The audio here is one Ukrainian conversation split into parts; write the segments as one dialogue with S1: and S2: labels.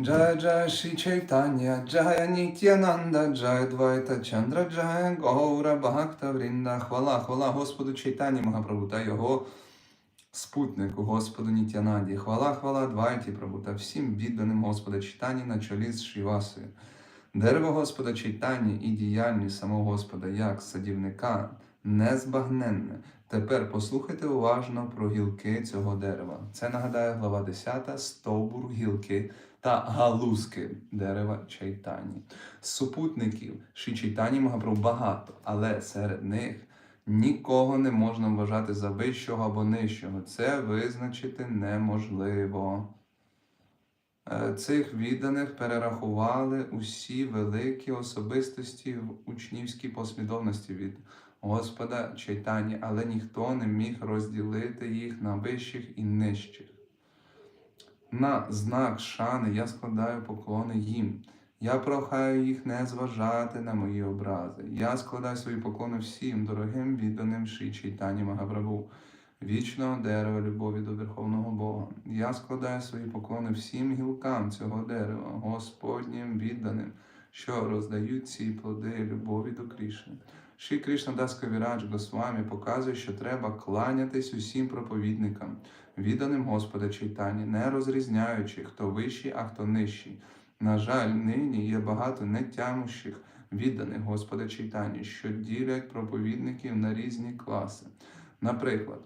S1: Джая Джая Ши Чайтanya, Джая Нітянанда, Джая Двайта Чандра, Джая Гаура Бхакта Врінда. Хвала, хвала Господу Чайтані Магапрабу та його спутнику Господу Нітянанді. Хвала, хвала Двайті Прабу та всім відданим Господа Чайтані на чолі з Шивасою. Дерево Господа Чайтані і діяльність самого Господа як садівника незбагненне. Тепер послухайте уважно про гілки цього дерева. Це нагадає глава 10, стовбур, гілки та галузки дерева Чайтані. Супутників Ші Чайтані Магапрабу багато, але серед них нікого не можна вважати за вищого або нижчого. Це визначити неможливо. Е, Цих відданих перерахували усі великі особистості в учнівській послідовності від Господа Чайтані, але ніхто не міг розділити їх на вищих і нижчих. На знак шани я складаю поклони їм. Я прохаю їх не зважати на мої образи. Я складаю свої поклони всім дорогим відданим Ші Чайтані Магапрабу, вічного дерева любові до Верховного Бога. Я складаю свої поклони всім гілкам цього дерева, Господнім відданим, що роздають ці плоди любові до Крішни. Ші Кришна Дас Кавірадж Госвамі показує, що треба кланятись усім проповідникам, відданим Господа Чайтані, не розрізняючи, хто вищий, а хто нижчий. На жаль, нині є багато нетямущих відданих Господа Чайтані, що ділять проповідників на різні класи. Наприклад,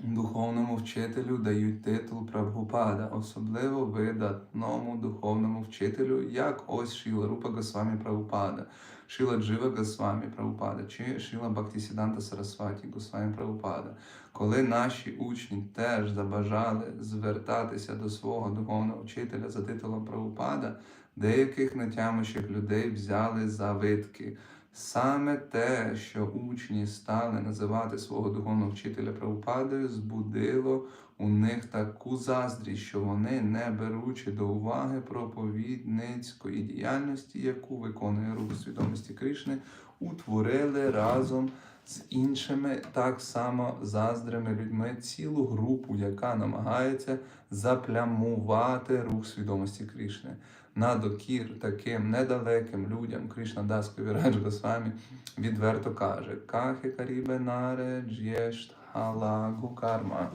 S1: духовному вчителю дають титул Прабхупада, особливо видатному духовному вчителю, як ось Шіла Рупа Госвамі Прабхупада, Шіла Джива Госвамі Прабхупада чи Шила Бхактисіданта Сарасваті Госвамі Прабхупада. Коли наші учні теж забажали звертатися до свого духовного вчителя за титулом Прабхупада, деяких нетямущих людей взяли за витки. Саме те, що учні стали називати свого духовного вчителя Прабхупадою, збудило у них таку заздрість, що вони, не беручи до уваги проповідницької діяльності, яку виконує рух свідомості Кришни, утворили разом з іншими так само заздрими людьми цілу групу, яка намагається заплямувати рух свідомості Кришни. На докір таким недалеким людям Кришна Дас Ковірадж Госвамі відверто каже: Кахи карібе наре джєшт халагу карма.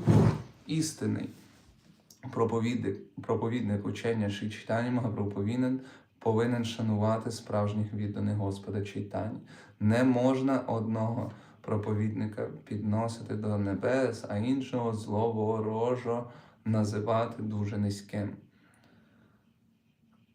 S1: Істинний проповідник, проповідник учення Ші Чайтані повинен, повинен шанувати справжніх відданих Господа Чайтані. Не можна одного проповідника підносити до небес, а іншого зловорожо називати дуже низьким.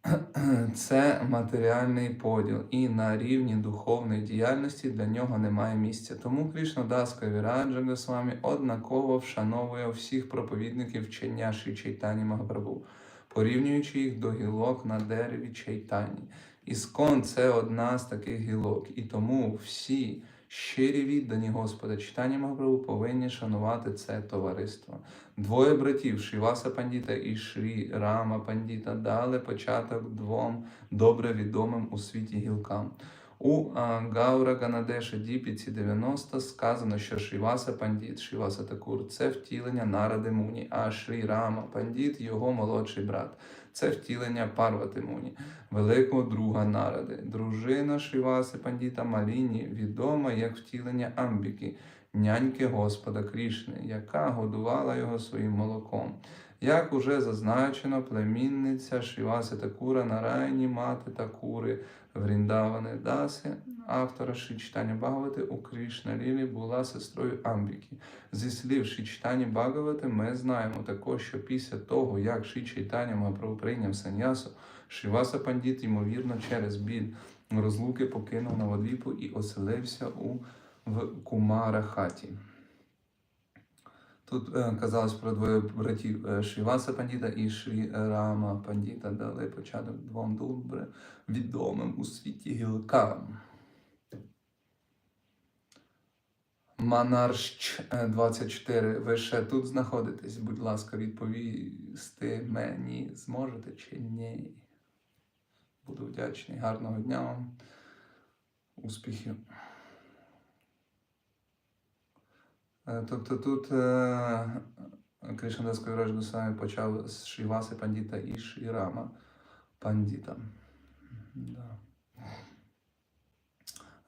S1: Це матеріальний поділ, і на рівні духовної діяльності для нього немає місця. Тому Кришна Дас Кавіраджа Госвамі однаково вшановує всіх проповідників вчення Ші Чайтані Магапрабу, порівнюючи їх до гілок на дереві Чайтані. Іскон це одна з таких гілок, і тому всі щирі віддані Господа читання Магапрабу повинні шанувати це товариство. Двоє братів Шиваса Пандіта і Шрі Рама Пандіта дали початок двом добре відомим у світі гілкам. У Гаура Ганадеша Діпіці 90 сказано, що Шріваса Пандіт, Шріваса Такур це втілення Наради Муні, а Шрі Рама Пандіт його молодший брат. Це втілення Парвати Муні, великого друга Наради. Дружина Шріваси Пандіта Маліні відома як втілення Амбіки, няньки Господа Крішни, яка годувала його своїм молоком. Як уже зазначено, племінниця Шріваси Такура Нарайні мати Такури Вріндавани Даси, автора Шичтані Багавати у Кришна Лілі була сестрою Амбіки. Зі слів Шичтані Багавати ми знаємо також, що після того, як Чайтані Магапрабху прийняв саньясу, Шиваса Пандіт, ймовірно, через біль розлуки покинув Навадвіпу і оселився у в Кумара. Тут е, казалось про двоє братів е, Шріваса Пандіта і Шрі Рама Пандіта дали початок двом добре відомим у світі гілкам. Манарщ е, 24. Ви ще тут знаходитесь? Будь ласка, відповісти мені зможете чи ні? Буду вдячний. Гарного дня вам. Успіхів. Е, Тобто тут е, Кришнадас Кавіраж Госвамі почав з Шріваси Пандіта і Шрірама Пандіта. Да.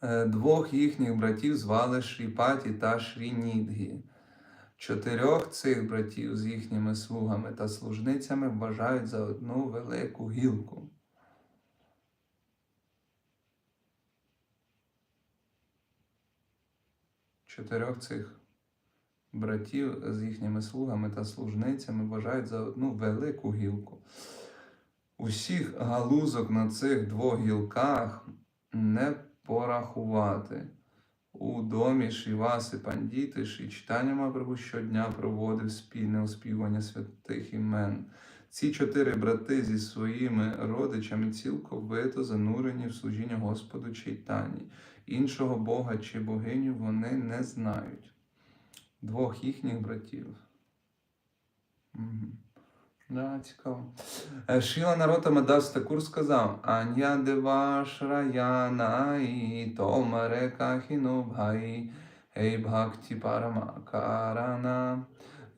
S1: Е, Двох їхніх братів звали Шріпаті та Шрінідгі. Чотирьох цих братів з їхніми слугами та служницями вважають за одну велику гілку. Чотирьох цих братів з їхніми слугами та служницями вважають за одну велику гілку. Усіх галузок на цих двох гілках не порахувати. У домі Шіваси Пандіти Ші читання Мапрабу щодня проводив спільне оспівання святих імен. Ці чотири брати зі своїми родичами цілковито занурені в служіння Господу Чайтані. Іншого Бога чи богиню вони не знають. Двох їхніх братів. Мгм. Да, цікаво. Е, Шіла Народа Мадас Такур сказав: Аня Деваш Раяна і Томаре Кахіну Ей Бхакті Парама Карана.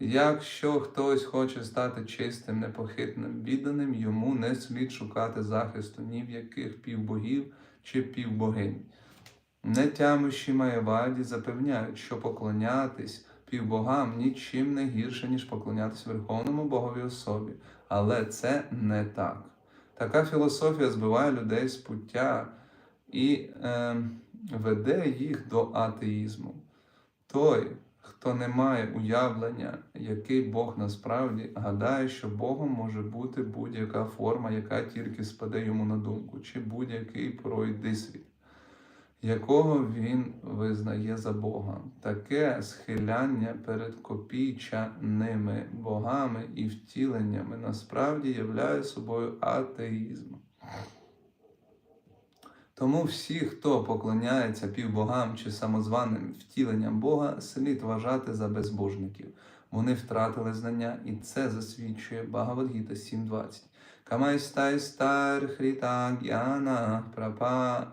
S1: Якщо хтось хоче стати чистим, непохитним, відданим, йому не слід шукати захисту ні в яких півбогів чи півбогинь. Нетямущі Маєваді запевняють, що поклонятись півбогам нічим не гірше, ніж поклонятись Верховному Богові особі. Але це не так. Така філософія збиває людей з пуття і е, веде їх до атеїзму. Той, хто не має уявлення, який Бог насправді, гадає, що Богом може бути будь-яка форма, яка тільки спаде йому на думку, чи будь-який пройдисвіт якого він визнає за Бога. Таке схиляння перед копійчаними богами і втіленнями насправді являє собою атеїзм. Тому всі, хто поклоняється півбогам чи самозваним втіленням Бога, слід вважати за безбожників. Вони втратили знання, і це засвідчує Багавадгіта 7.20. Камайстай стар хріта гьяна прапа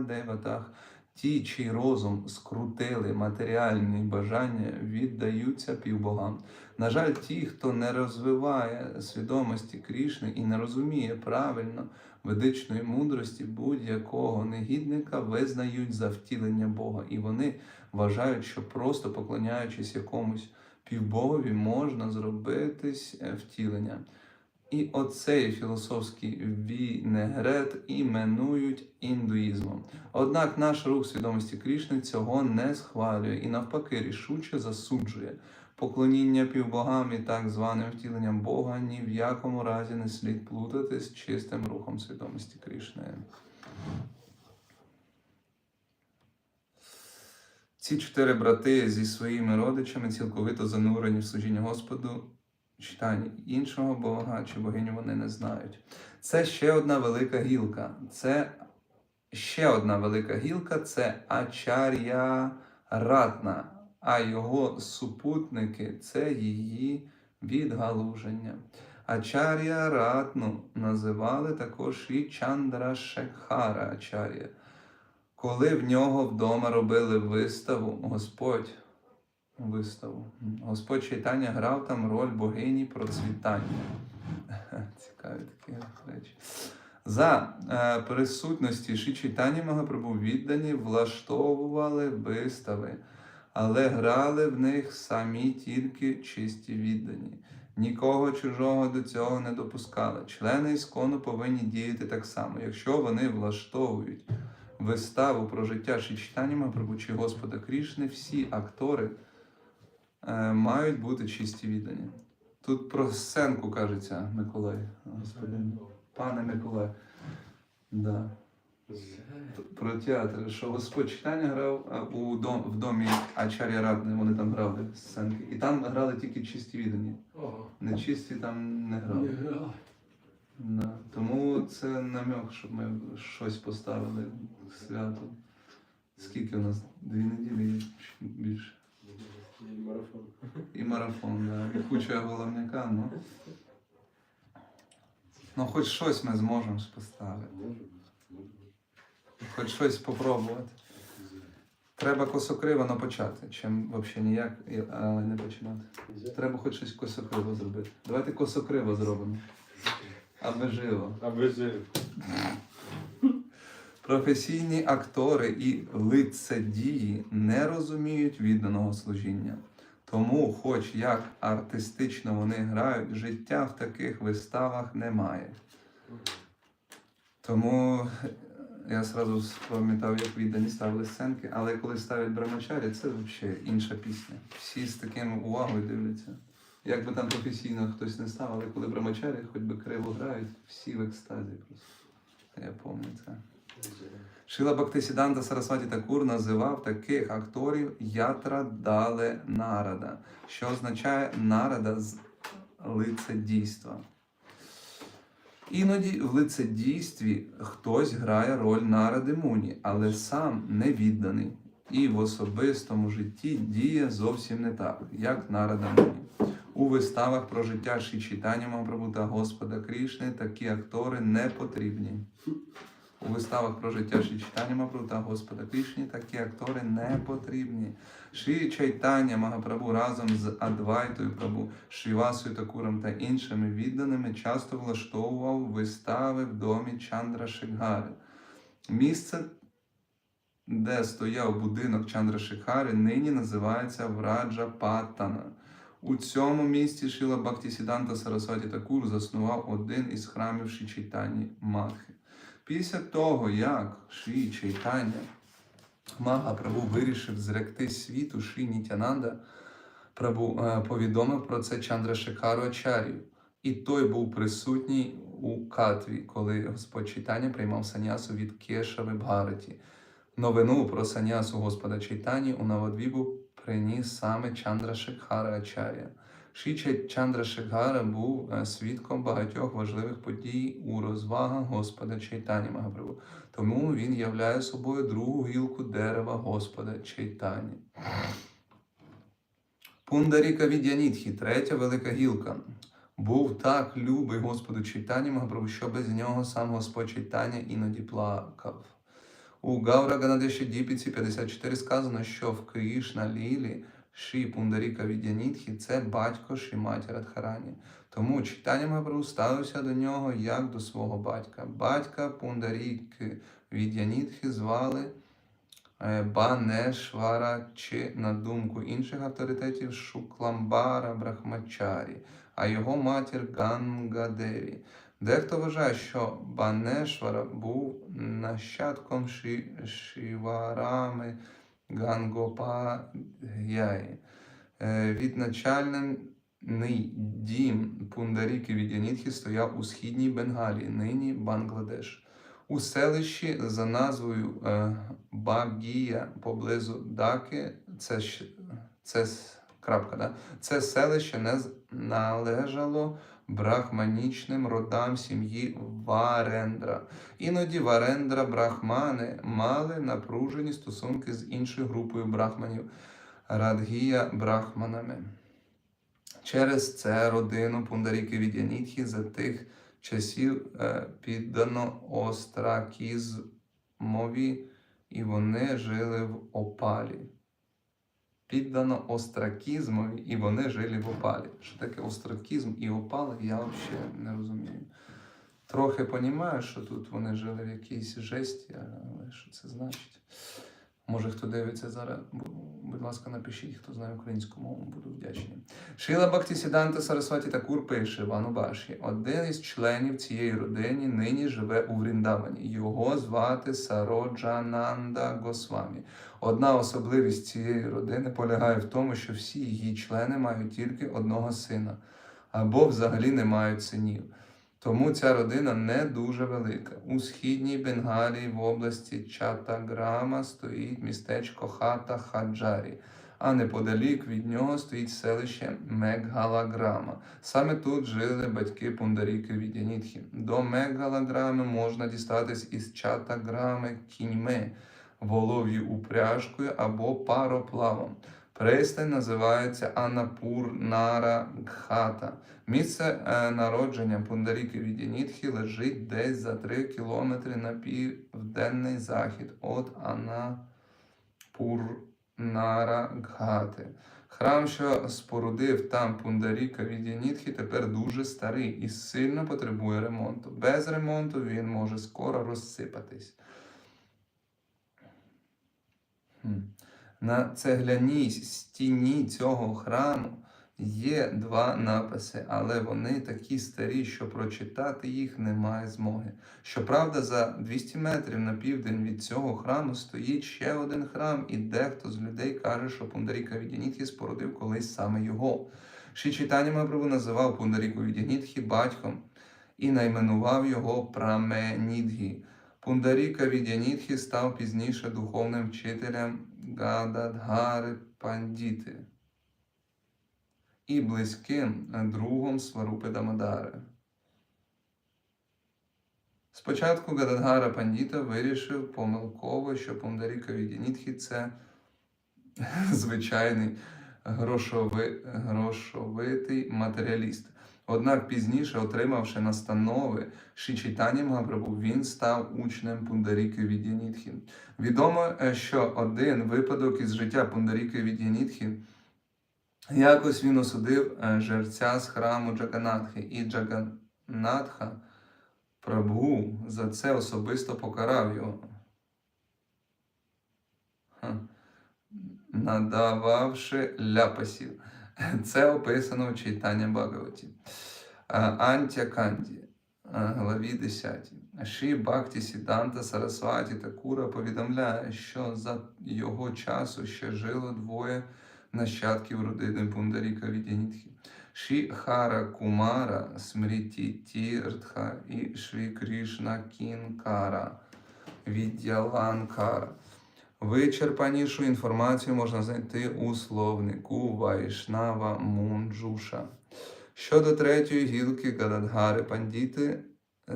S1: деватах, ті, чий розум скрутили матеріальні бажання, віддаються півбогам. На жаль, ті, хто не розвиває свідомості Крішни і не розуміє правильно ведичної мудрості будь-якого негідника, визнають за втілення Бога, і вони вважають, що просто поклоняючись якомусь півбогові, можна зробитись е, втілення. І оцей філософський вінегрет іменують індуїзмом. Однак наш рух свідомості Крішни цього не схвалює і навпаки рішуче засуджує. Поклоніння півбогам і так званим втіленням Бога ні в якому разі не слід плутати з чистим рухом свідомості Крішни. Ці чотири брати зі своїми родичами цілковито занурені в служіння Господу читанні іншого Бога чи богиню вони не знають. Це ще одна велика гілка. Це ще одна велика гілка це Ачар'я Ратна, а його супутники це її відгалуження. Ачар'я Ратну називали також і Чандра Шекхара Ачар'я. Коли в нього вдома робили виставу, Господь виставу. Господь Чайтання грав там роль богині процвітання. Цікаві такі речі. За е, присутності Ші Чайтані Магапрабу віддані влаштовували вистави, але грали в них самі тільки чисті віддані. Нікого чужого до цього не допускали. Члени іскону повинні діяти так само, якщо вони влаштовують виставу про життя Ші Чайтані Магапрабу чи Господа Крішни, всі актори мають бути чисті віддані. Тут про сценку кажеться Миколай, господин. Пане Миколай. Да. Про театр, що Господь читання грав у дом, в домі Ачар'я Радни, вони там грали сценки. І там грали тільки чисті віддані. Нечисті там не грали. Да. Тому це намек, щоб ми щось поставили свято. Скільки у нас? Дві неділі більше.
S2: І Марафон.
S1: І марафон, да. і куча головняка, ну. Ну, хоч щось ми зможемо ж поставити. Хоч щось попробувати. Треба косокривано почати, чим взагалі ніяк, але не починати. Треба хоч щось косокриво зробити. Давайте косокриво зробимо. Аби живо.
S2: Аби жив.
S1: Професійні актори і лицедії не розуміють відданого служіння. Тому, хоч як артистично вони грають, життя в таких виставах немає. Тому я сразу пам'ятав, як віддані ставили сценки, але коли ставлять брамачарі, це взагалі інша пісня. Всі з таким увагою дивляться. Як би там професійно хтось не став, але коли брамачарі хоч би криво грають, всі в екстазі просто. Я пам'ятаю це. Шила Бактисіданта Сарасваті Такур називав таких акторів ятра дале нарада, що означає нарада з лицедійства. Іноді в лицедійстві хтось грає роль наради муні, але сам не відданий і в особистому житті діє зовсім не так, як нарада муні. У виставах про життя Ші Чайтані Махапрабху та Господа Крішни такі актори не потрібні. У виставах про життя Ші Чайтані Махапрабху та Господа Крішні такі актори не потрібні. Ші Чайтання Магапрабху разом з Адвайтою Прабу, Шрівасою Такуром та іншими відданими часто влаштовував вистави в домі Чандра Шикгари. Місце, де стояв будинок Чандра Шикгари, нині називається Враджа Паттана. У цьому місці Шіла Бхактісіданта Сарасваті Такур заснував один із храмів Ші Чайтані Мадхи. Після того, як Шрі Чайтання Магапрабу вирішив зректи світу Шрі Нітянанда, Прабу е, повідомив про це Чандра Шекару Ачарію. І той був присутній у Катві, коли Господь Чайтання приймав санясу від Кешави Бхараті. Новину про санясу Господа Чайтані у Навадвібу приніс саме Чандра Шекхара Ачарія. Ші Чандра Шекхара був е, свідком багатьох важливих подій у розвагах Господа Чайтані Магапрабу. Тому він являє собою другу гілку дерева Господа Чайтані. Пундаріка Відянітхі, третя велика гілка. Був так любий Господу Чайтані Магапрабу, що без нього сам Господь Чайтаня іноді плакав. У Гаура Ганадеші Діпіці 54 сказано, що в Кришна Лілі Ші Пундаріка Відянітхі це батько Шіматі Радхарані. Тому читання Магапрабу ставився до нього як до свого батька. Батька Пундаріки Відянітхи звали е, Банешвара чи, на думку інших авторитетів, Шукламбара Брахмачарі, а його матір Гангадеві. Дехто вважає, що Банешвара був нащадком Ші, Шіварами Гангопад'яї. Е, Відначальний дім Пундаріки Відянітхи стояв у східній Бенгалії, нині Бангладеш. У селищі за назвою е, Багія поблизу Даки, це, це крапка, да? це селище не належало брахманічним родам сім'ї Варендра. Іноді Варендра брахмани мали напружені стосунки з іншою групою брахманів Радгія брахманами. Через це родину Пундаріки Відянітхі за тих часів е, піддано остракізмові, і вони жили в опалі. Піддано остракізмові, і вони жили в опалі. Що таке остракізм і опали, я взагалі не розумію. Трохи понімаю, що тут вони жили в якійсь жесті, але що це значить? Може, хто дивиться зараз, будь ласка, напишіть, хто знає українську мову, буду вдячний. Шила Бактісіданта Сарасваті Такур пише в Анубаші. Один із членів цієї родини нині живе у Вріндавані. Його звати Сароджананда Госвамі. Одна особливість цієї родини полягає в тому, що всі її члени мають тільки одного сина, або взагалі не мають синів. Тому ця родина не дуже велика. У східній Бенгалії в області Чатаграма стоїть містечко Хата Хаджарі, а неподалік від нього стоїть селище Меггалаграма. Саме тут жили батьки Пундаріки Відянітхі. До Меггалаграми можна дістатись із Чатаграми кіньми, волов'ю упряжкою або пароплавом. Пристань називається Анапур Нара Гхата. Місце е, народження Пундаріки Відянітхі лежить десь за 3 кілометри на південний захід від Шпурнара Гхати. Храм, що спорудив там Пундаріка Відянітхі, тепер дуже старий і сильно потребує ремонту. Без ремонту він може скоро розсипатись. Хм. На цегляній стіні цього храму є два написи, але вони такі старі, що прочитати їх немає змоги. Щоправда, за 200 метрів на південь від цього храму стоїть ще один храм, і дехто з людей каже, що Пундаріка Відянітхі спорудив колись саме його. Ші Чайтані Мапрабу називав Пундаріку Відянітхі батьком і найменував його Праменідгі. Пундаріка Відянітхі став пізніше духовним вчителем Гададгари Пандіти і близьким другом Сварупи Дамадари. Спочатку Гададгара Пандіта вирішив помилково, що Пундаріка Відянітхі це звичайний грошови, грошовитий матеріаліст. Однак пізніше, отримавши настанови Шичайтані Магапрабу, він став учнем Пундаріки Відянітхі. Відомо, е, що один випадок із життя Пундаріки Відянітхі якось він осудив е, жерця з храму Джаганатхи, і Джаганатха Прабху за це особисто покарав його. Надававши ляпасів. Це описано в читанні Багаваті. Антя Канді, главі 10. Ші Бхакті Сіданта Сарасваті Такура повідомляє, що за його часу ще жило двоє нащадків родини Пундаріка Відянітхі. Ші Хара Кумара Смріті Тіртха і Шрі Кришна Кінкара Віддяланкара. Вичерпанішу інформацію можна знайти у словнику Вайшнава Мунджуша. Щодо третьої гілки Гададгари Пандіти,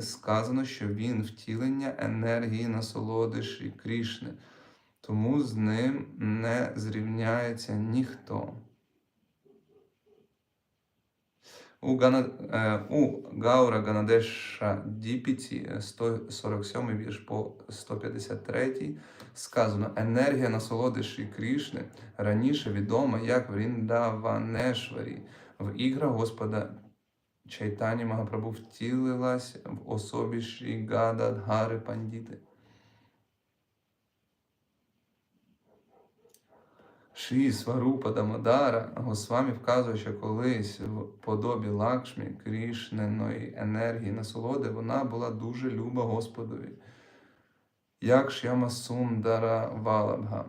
S1: сказано, що він втілення енергії насолоди Шрі Крішни, тому з ним не зрівняється ніхто. У, Гана, е, у Гаура Ганадеша Діпіці 147 вірш по 153 сказано енергія насолоди Шрі Крішни раніше відома як Вріндаванешварі. В іграх Господа Чайтані Магапрабу втілилась в особі Шрі Гададгари Пандіти. Шрі Сварупа Дамодара Госвамі вказує, що колись в подобі Лакшмі Крішненої енергії насолоди вона була дуже люба Господові, як Шямасундара Валабга.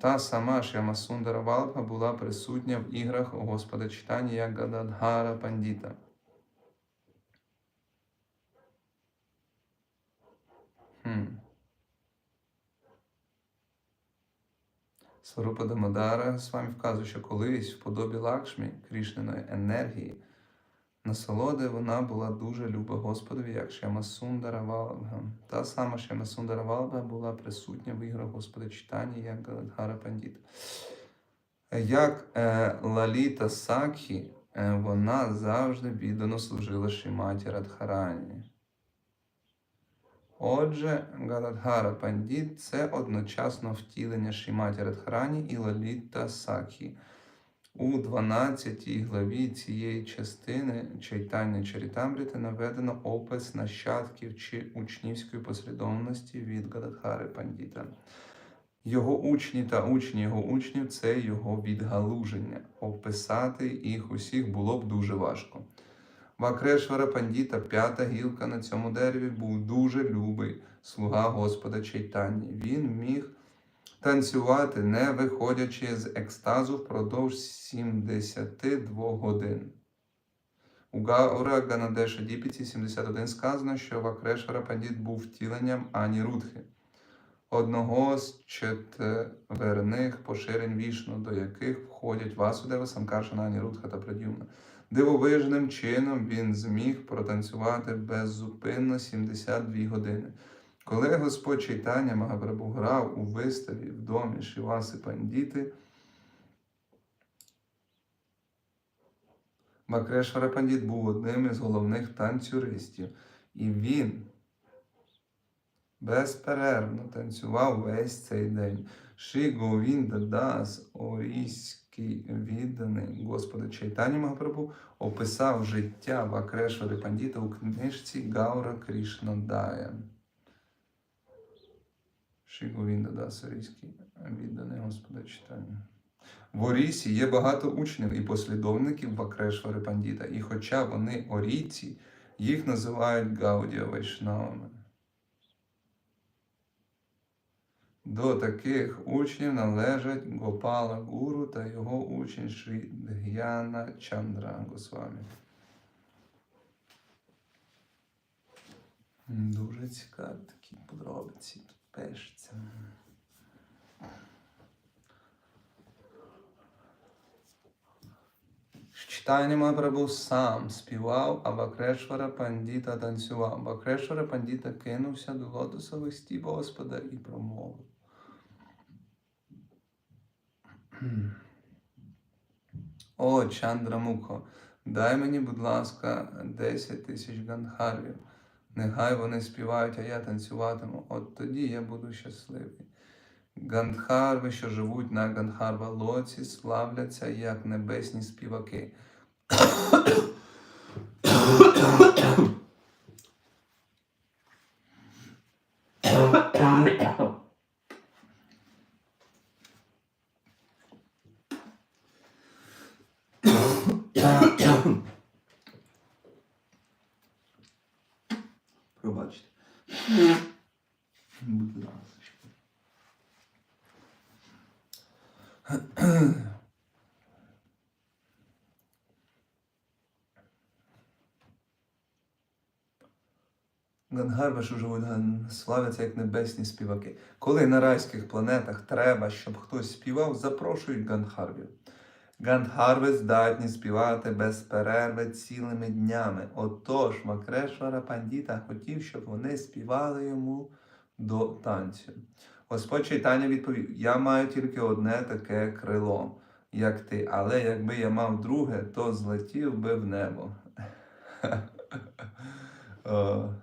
S1: Та сама Шямасундара Валабга була присутня в іграх Господа читання як Гададгара Пандіта. Хм. Сварупа Дамодара з вами вказує, що колись в подобі Лакшмі, Крішниної енергії, насолоди вона була дуже люба Господові, як Шямасундара Валабга. Та сама Шямасундара Валабга була присутня в іграх Господа читання, як Галадгара Пандіт. Як е, Лаліта Сакхі, е, вона завжди віддано служила Шіматі Радхарані. Отже, Гададгара Пандіт це одночасно втілення Шіматі Радхарані і Лаліта Сакхі. У 12 главі цієї частини Чайтання Чарітамріти наведено опис нащадків чи учнівської послідовності від Гададгари Пандіта. Його учні та учні його учнів це його відгалуження. Описати їх усіх було б дуже важко. Вакрешвара Пандіта, п'ята гілка на цьому дереві, був дуже любий слуга Господа Чайтані. Він міг танцювати, не виходячи з екстазу впродовж 72 годин. У Гаура Ганадеша Діпіці 71 сказано, що Вакрешвара Пандіт був втіленням Ані Рудхи, одного з четверних поширень вішну, до яких входять Васудева, Самкаршана, Ані Рудха та Прадюмна. Дивовижним чином він зміг протанцювати беззупинно 72 години. Коли Господь Чайтання Магапрабу грав у виставі в домі Шиваси Пандіти, Макрешвара Пандіт був одним із головних танцюристів, і він безперервно танцював весь цей день. Ши Говінда Дас, орійський відданий Господа Чайтані Магапрабу, описав життя Вакрешвари Пандіта у книжці Гаура Кришнодая. Ши Говінда Дас, орійський відданий Господа Чайтані. В Орісі є багато учнів і послідовників Вакрешвари Пандіта, і хоча вони орійці, їх називають Гаудія Вайшнавами. До таких учнів належать Гопала Гуру та його учень Шрі Дгяна Чандра Госвамі. Дуже цікаві такі подробиці тут пишеться. Читання Мапрабу сам співав, а Бакрешвара Пандіта танцював. Бакрешвара Пандіта кинувся до лотосових стіп Господа і промовив. О, Чандрамухо, дай мені, будь ласка, 10 тисяч гандхарвів. Нехай вони співають, а я танцюватиму. От тоді я буду щасливий. Гандхарви, що живуть на Гандхарва лоці, славляться як небесні співаки. Гангарви, що живуть ган- як небесні співаки. Коли на райських планетах треба, щоб хтось співав, запрошують Ганхарвів. Гандхарви здатні співати без перерви цілими днями. Отож, Макрешвара Пандіта хотів, щоб вони співали йому до танцю. Господь Чайтаня відповів: Я маю тільки одне таке крило, як ти, але якби я мав друге, то злетів би в небо.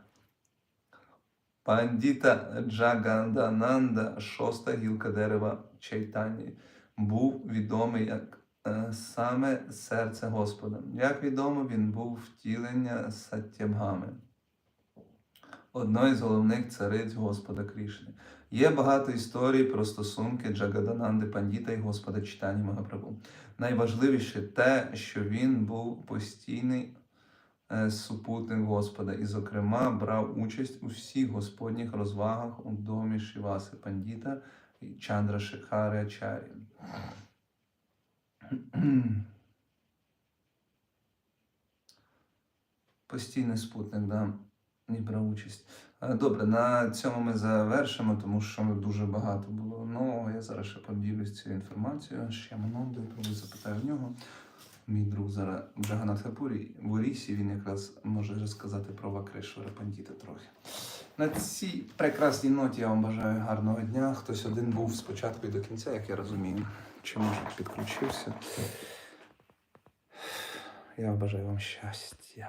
S1: Пандіта Джагандананда, шоста гілка дерева Чайтані, був відомий як е, саме серце Господа. Як відомо, він був втілення Саттябгами, одної з головних цариць Господа Крішни. Є багато історій про стосунки Джагадананди Пандіта і Господа Читані Магапрабу. Найважливіше те, що він був постійний супутник Господа і, зокрема, брав участь у всіх господніх розвагах у домі Шиваси Пандіта і Чандра Шикари Ачарі. Постійний спутник, да, і брав участь. Е, Добре, на цьому ми завершимо, тому що дуже багато було. Ну, я зараз ще поділюсь цією інформацією. Ще Манонду, пробую запитаю в нього. Мій друг зараз в Джаганатхапурі в Орісі, він якраз може розказати про Вакрешвара Пандіта трохи. На цій прекрасній ноті я вам бажаю гарного дня. Хтось один був спочатку і до кінця, як я розумію. Чи може підключився. Я бажаю вам щастя.